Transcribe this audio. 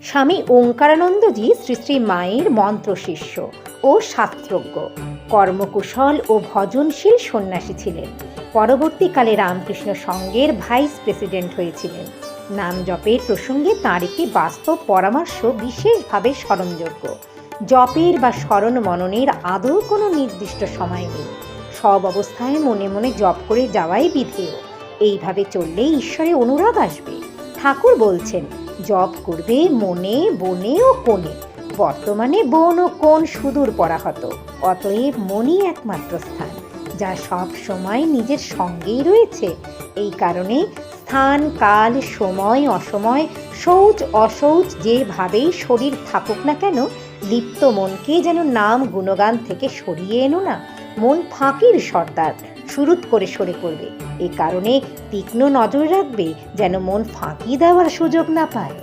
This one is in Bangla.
স্বামী ওঙ্কারানন্দজি শ্রী শ্রী মায়ের মন্ত্র শিষ্য ও শাস্ত্রজ্ঞ। কর্মকুশল ও ভজনশীল সন্ন্যাসী ছিলেন। পরবর্তীকালে রামকৃষ্ণ সংঘের ভাইস প্রেসিডেন্ট হয়েছিলেন। নাম জপের প্রসঙ্গে তাঁর একটি বাস্তব পরামর্শ বিশেষভাবে স্মরণযোগ্য। জপের বা স্মরণ মননের আদৌ কোনো নির্দিষ্ট সময় নেই। সব অবস্থায় মনে মনে জপ করে যাওয়াই বিধেয়। এইভাবে চললে ঈশ্বরে অনুরাগ আসবে। ঠাকুর বলছেন জপ করবে মনে, বনে ও কোণে। বর্তমানে বন ও কোণ সুদূর পরাহত, অতএব মনই একমাত্র স্থান, যা সব সময় নিজের সঙ্গেই রয়েছে। এই কারণে স্থান, কাল, সময়, অসময়, শৌচ, অশৌচ, যেভাবেই শরীর থাকুক না কেন, লিপ্ত মনকে যেন নাম গুণগান থেকে সরিয়ে এনো না। মন ফাঁকির সর্দার। শুরুত করে সরে পড়বে। এ কারণে তীক্ষ্ণ নজর রাখবে যেন মন ফাঁকি দেওয়ার সুযোগ না পায়।